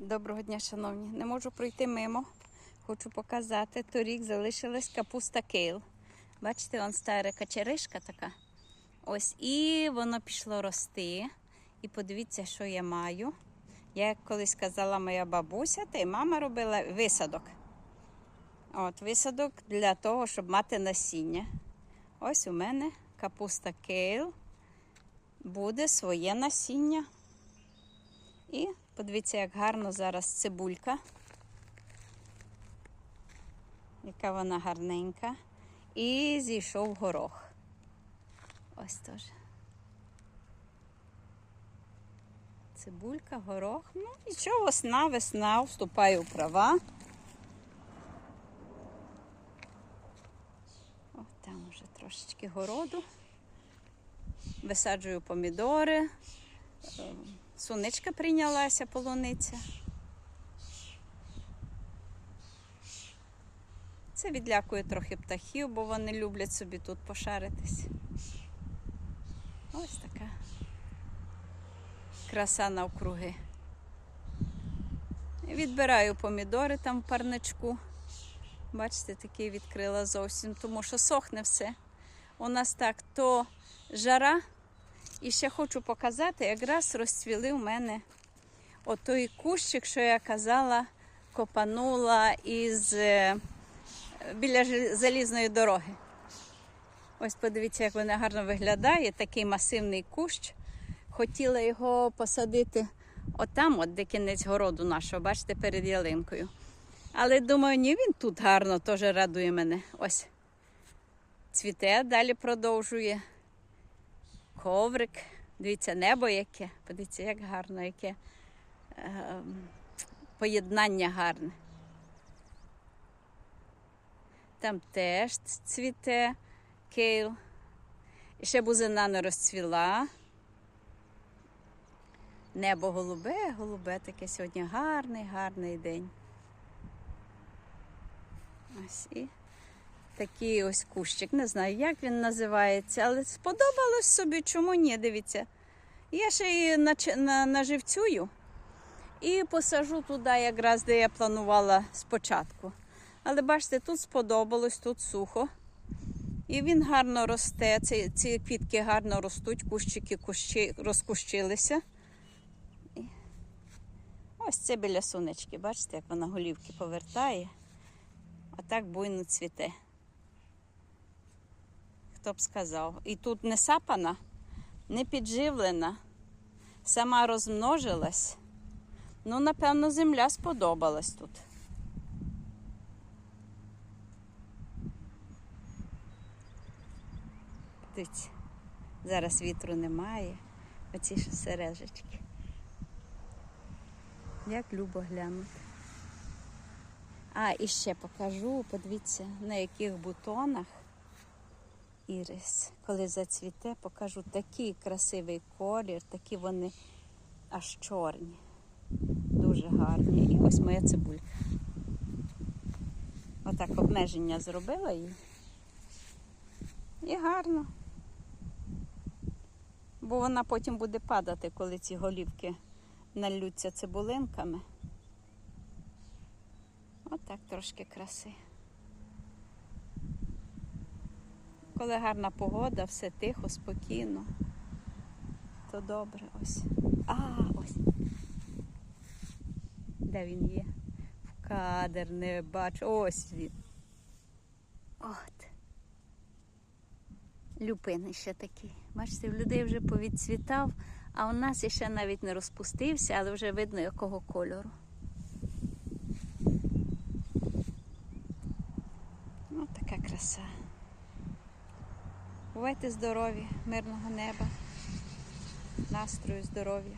Доброго дня, шановні. Не можу пройти мимо. Хочу показати. Торік залишилась капуста кейл. Бачите, вон стара качеришка така. Ось, і воно пішло рости. І подивіться, що я маю. Я, як колись казала моя бабуся, та й мама робила висадок. От, висадок для того, щоб мати насіння. Ось у мене капуста кейл. Буде своє насіння. І подивіться, як гарно зараз цибулька. Яка вона гарненька. І зійшов горох. Ось теж. Цибулька, горох. Ну, нічого, весна, весна, вступаю в права. О, там вже трошечки городу. Висаджую помідори. Сонечка прийнялася, полуниця. Це відлякує трохи птахів, бо вони люблять собі тут пошаритись. Ось така краса навкруги. Відбираю помідори там в парничку. Бачите, такий відкрила зовсім, тому що сохне все. У нас так то жара. І ще хочу показати, якраз розцвіли в мене отой кущик, що я казала, копанула із е, біля залізної дороги. Ось подивіться, як вона гарно виглядає, такий масивний кущ. Хотіла його посадити отам, от де кінець городу нашого, бачите, перед ялинкою. Але думаю, ні, він тут гарно теж радує мене. Ось цвіте, далі продовжує коврик. Дивіться, небо яке. Подивіться, як гарно, яке е, поєднання гарне. Там теж цвіте кейл. І ще бузина не розцвіла. Небо голубе, голубе таке сьогодні гарний, гарний день. Ось і такий ось кущик. Не знаю, як він називається, але сподобалось собі, чому ні, дивіться. Я ще її наживцюю і посажу туди, якраз де я планувала спочатку. Але бачите, тут сподобалось, тут сухо. І він гарно росте. Ці, ці квітки гарно ростуть, кущики кущі, розкущилися. Ось це біля сонечки, бачите, як вона голівки повертає, а так буйно цвіте. Хто б сказав. І тут не сапана, не підживлена, сама розмножилась. Ну, напевно, земля сподобалась тут. Дивіться, зараз вітру немає. Оці ж сережечки. Як любо глянути. А, і ще покажу, подивіться, на яких бутонах ірис. Коли зацвіте, покажу такий красивий колір, такі вони аж чорні. Дуже гарні. І ось моя цибулька. Отак обмеження зробила її. І гарно. Бо вона потім буде падати, коли ці голівки налються цибулинками. Отак трошки краси. Коли гарна погода, все тихо, спокійно, то добре ось. А, ось. Де він є? В кадр не бачу. Ось він. От. Люпин ще такий. Бачите, в людей вже повідцвітав, а у нас ще навіть не розпустився, але вже видно якого кольору. Ось така краса. Бувайте здорові, мирного неба, настрою, здоров'я.